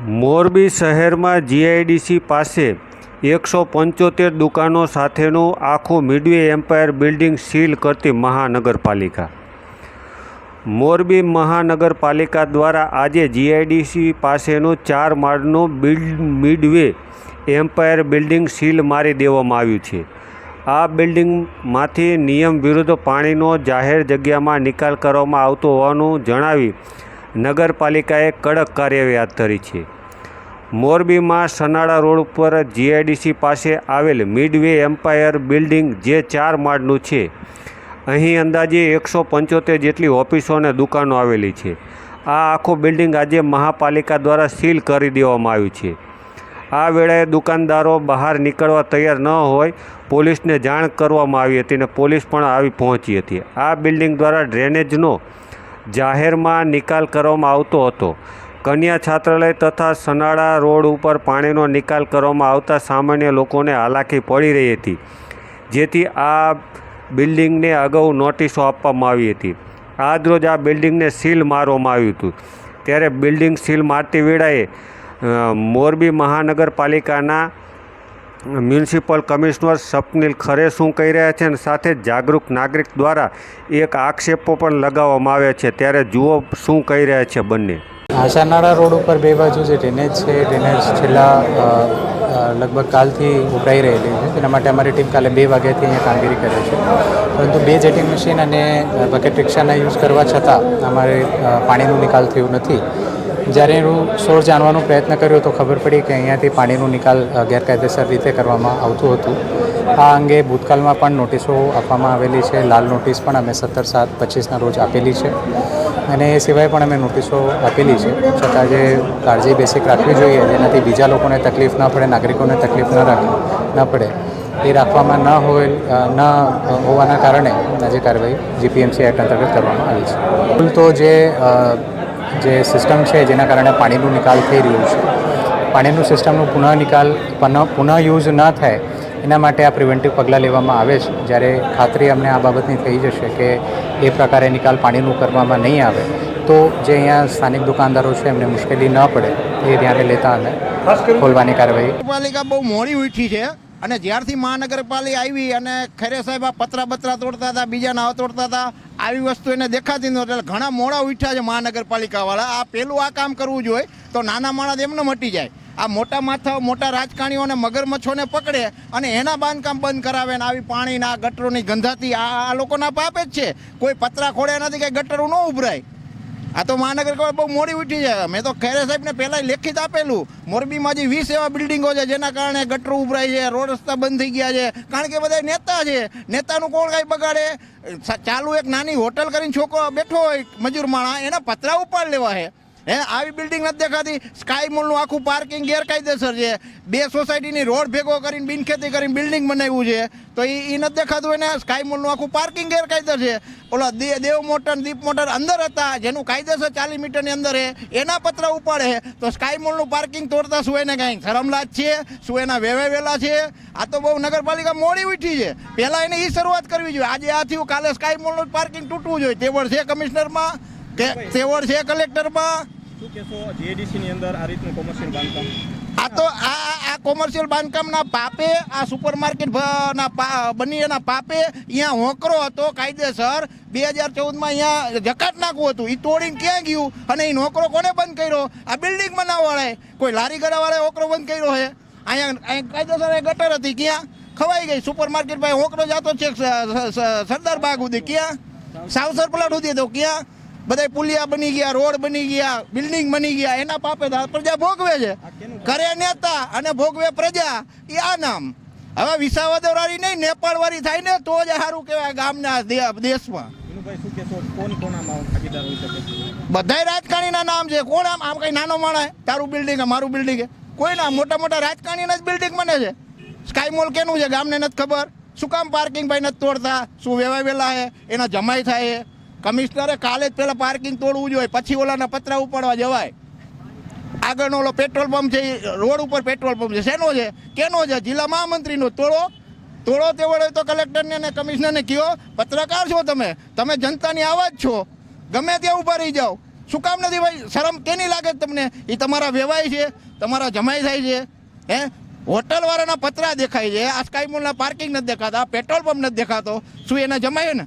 મોરબી શહેરમાં જીઆઈડીસી પાસે એકસો પંચોતેર દુકાનો સાથેનું આખું મિડવે એમ્પાયર બિલ્ડિંગ સીલ કરતી મહાનગરપાલિકા. મોરબી મહાનગરપાલિકા દ્વારા આજે જીઆઈડીસી પાસેનું ચાર માળનું build Midway Empire building seal મારી દેવામાં આવ્યું છે. આ બિલ્ડિંગમાંથી નિયમ વિરુદ્ધ પાણીનો જાહેર જગ્યામાં નિકાલ કરવામાં આવતો હોવાનું જણાવી નગરપાલિકાએ કડક કાર્યવાહી હાથ ધરી છે. મોરબીમાં સનાળા રોડ ઉપર જીઆઈડીસી પાસે આવેલ મિડવે એમ્પાયર બિલ્ડિંગ જે ચાર માળનું છે. અહીં અંદાજે એકસો પંચોતેર જેટલી ઓફિસો અને દુકાનો આવેલી છે. આ આખું બિલ્ડિંગ આજે મહાપાલિકા દ્વારા સીલ કરી દેવામાં આવ્યું છે. આ વેળાએ દુકાનદારો બહાર નીકળવા તૈયાર ન હોય, પોલીસને જાણ કરવામાં આવી હતી અને પોલીસ પણ આવી પહોંચી હતી. આ બિલ્ડિંગ દ્વારા ડ્રેનેજનો જાહેરમાં નિકાલ કરવામાં આવતો હતો. કન્યા છાત્રાલય તથા સનાળા રોડ ઉપર પાણીનો નિકાલ કરવામાં આવતા સામાન્ય લોકોને હાલાકી પડી રહી હતી. જેથી આ બિલ્ડિંગને અગાઉ નોટિસો આપવામાં આવી હતી. આજરોજ આ બિલ્ડિંગને સીલ મારવામાં આવ્યું હતું. ત્યારે બિલ્ડિંગ સીલ મારતી વેળાએ મોરબી મહાનગરપાલિકાના મ્યુનિસિપલ કમિશનર સ્વપ્નિલ ખરે શું કહી રહ્યા છે અને સાથે જાગૃત નાગરિક દ્વારા એક આક્ષેપો પણ લગાવવામાં આવ્યા છે. ત્યારે જુઓ શું કહી રહ્યા છે બંને. આશાનાળા રોડ ઉપર બે બાજુ જે ડ્રેનેજ છે ડ્રેનેજ છેલ્લા લગભગ કાલથી ઉભરાઈ રહેલી છે. તેના માટે અમારી ટીમ કાલે બે વાગ્યાથી અહીંયા કામગીરી કરે છે. પરંતુ બે જેટિંગ મશીન અને બકેટ રિક્ષાના યુઝ કરવા છતાં અમારે પાણીનો નિકાલ થયો નથી. જ્યારે એનું સોર જાણવાનો પ્રયત્ન કર્યો તો ખબર પડી કે અહીંયાથી પાણીનો નિકાલ ગેરકાયદેસર રીતે કરવામાં આવતું હતું. આ અંગે ભૂતકાળમાં પણ નોટિસો આપવામાં આવેલી છે. લાલ નોટિસ પણ અમે સત્તર સાત પચીસના રોજ આપેલી છે. અને એ સિવાય પણ અમે નોટિસો આપેલી છે. છતાં જે કાળજી બેસિક રાખવી જોઈએ, જેનાથી બીજા લોકોને તકલીફ ન પડે, નાગરિકોને તકલીફ ન રાખે, ન પડે, એ રાખવામાં ન હોય ન હોવાના કારણે આજે કાર્યવાહી જીપીએમસી એક્ટ અંતર્ગત કરવામાં આવી છે. કુલ તો જે જે સિસ્ટમ છે જેના કારણે પાણીનું નિકાલ થઈ રહ્યું છે. પાણીનું સિસ્ટમનું પુનઃ નિકાલ પુનઃ પુનઃ યુઝ ન થાય એના માટે આ પ્રિવેન્ટિવ પગલાં લેવામાં આવે છે. જ્યારે ખાતરી અમને આ બાબતની થઈ જશે કે એ પ્રકારે નિકાલ પાણીનું કરવામાં નહીં આવે તો જે અહીંયા સ્થાનિક દુકાનદારો છે એમને મુશ્કેલી ન પડે એ ધ્યાને લેતા અમે ખોલવાની કાર્યવાહી પાલિકા બહુ મોડી ઉઠી છે અને જ્યારથી મહાનગરપાલિકા આવી અને ખરે સાહેબ આ પતરા બતરા તોડતા હતા બીજા નાવ તોડતા હતા આવી વસ્તુ એને દેખાતી નહોતી એટલે ઘણા મોડા ઉઠ્યા છે મહાનગરપાલિકાવાળા. આ પેલું આ કામ કરવું જોઈએ તો નાના માણસ એમને મટી જાય. આ મોટા માથા, મોટા રાજકારણીઓને મગરમચ્છોને પકડે અને એના બાંધકામ બંધ કરાવે ને આવી પાણીના ગટરોની ગંધાતી આ લોકોના પાપે જ છે. કોઈ પતરા ખોડે નથી કે ગટરો ન ઉભરાય. આ તો મહાનગરપાલિકા બહુ મોડી ઉઠી છે. મેં તો ખેરે સાહેબને પહેલાં લેખિત આપેલું. મોરબીમાં જે વીસ એવા બિલ્ડિંગો છે જેના કારણે ગટરો ઉભરાય છે, રોડ રસ્તા બંધ થઈ ગયા છે. કારણ કે બધા નેતા છે. નેતાનું કોણ કાંઈ બગાડે? ચાલુ એક નાની હોટલ કરીને છોકરો બેઠો હોય, મજૂર માણા એના પતરા ઉપાડ લેવા છે. હે, આવી બિલ્ડિંગ નથી દેખાતી. સ્કાય મોલનું આખું પાર્કિંગ ગેરકાયદેસર છે. બે સોસાયટીની રોડ ભેગો કરીને, બિનખેતી કરીને બિલ્ડિંગ બનાવ્યું છે. તો એ એ નથી દેખાતું એને. સ્કાય મોલનું આખું પાર્કિંગ ગેરકાયદેસર છે. ઓલા દે દેવ મોટર, દીપ મોટર અંદર હતા, જેનું કાયદેસર ચાલીસ મીટરની અંદર હે એના પત્ર ઉપાડે તો સ્કાય મોલનું પાર્કિંગ તોડતા શું એને કાંઈ શરમલાજ છે? શું એના વેવે વેલા છે? આ તો બહુ નગરપાલિકા મોડી ઉઠી છે. પહેલાં એને એ શરૂઆત કરવી જોઈએ. આજે આ થયું, કાલે સ્કાય મોલનું પાર્કિંગ તૂટવું જોઈએ. તેવડ છે કમિશનરમાં? તેવડ છે કલેક્ટરમાં આ તો આ આ- કોમર્શિયલ બાંધકામના પાપે, આ સુપર માર્કેટના બની એના પાપે અહીંયા હોકરો હતો કાયદેસર. બે હજાર ચૌદમાં અહીંયા જકાત નાખવું હતું. એ તોડીને ક્યાં ગયું? અને એ નોકરો કોને બંધ કર્યો? આ બિલ્ડિંગ બનાવવાળાએ. કોઈ લારી ગળાવાળાએ હોકરો બંધ કર્યો છે અહીંયા કાયદેસર ગટર હતી. ક્યાં? ખવાઈ ગઈ. સુપર માર્કેટ ભાઈ હોકરો જતો છે સરદાર બાગ સુધી. ક્યાં? સાવસર પ્લાટ સુધી તો. ક્યાં? બધા પુલિયા બની ગયા રોડ બની ગયા બિલ્ડિંગ બની ગયા એના પાપે પ્રજા ભોગવે છે. કરે નેતા અને ભોગવે પ્રજા એ આ નામ. હવે વિસાવદર વાળી નહીં નેપાળ વાળી થાય ને તો જ સારું કહેવાય ગામના દેશમાં. બધા રાજકારણીના નામ છે. કોણ આમ? આમ કઈ નાનો માણસ તારું બિલ્ડિંગ મારું બિલ્ડિંગ કોઈ ના મોટા મોટા રાજકારણીના જ બિલ્ડિંગ બને છે. સ્કાય મોલ કેનું છે? ગામને નથી ખબર. શું કામ પાર્કિંગ ભાઈ નથી તોડતા? શું વેવાય વેલા છે? એના જમાઈ થાય છે? કમિશનરે કાલે જ પેલા પાર્કિંગ તોડવું જોઈએ. પછી ઓલાના પતરા ઉપાડવા જવાય. આગળનો ઓલો પેટ્રોલ પંપ છે એ રોડ ઉપર પેટ્રોલ પંપ છે. શેનો છે? કેનો છે? જિલ્લા મહામંત્રીનો તોડો. તોડો તે વડે તો કલેક્ટરને અને કમિશનરને કહો પત્રકાર છો તમે. તમે જનતાની આવાજ છો. ગમે ત્યાં ઊભા રહી જાઓ. શું કામ નથી ભાઈ? શરમ કેની લાગે તમને? એ તમારા વ્યવહાય છે. તમારા જમાઈ થાય છે. હે? હોટલવાળાના પતરા દેખાય છે. આ સ્કાયમોલના પાર્કિંગ નથી દેખાતા. પેટ્રોલ પંપ નથી દેખાતો. શું એને જમાય ને?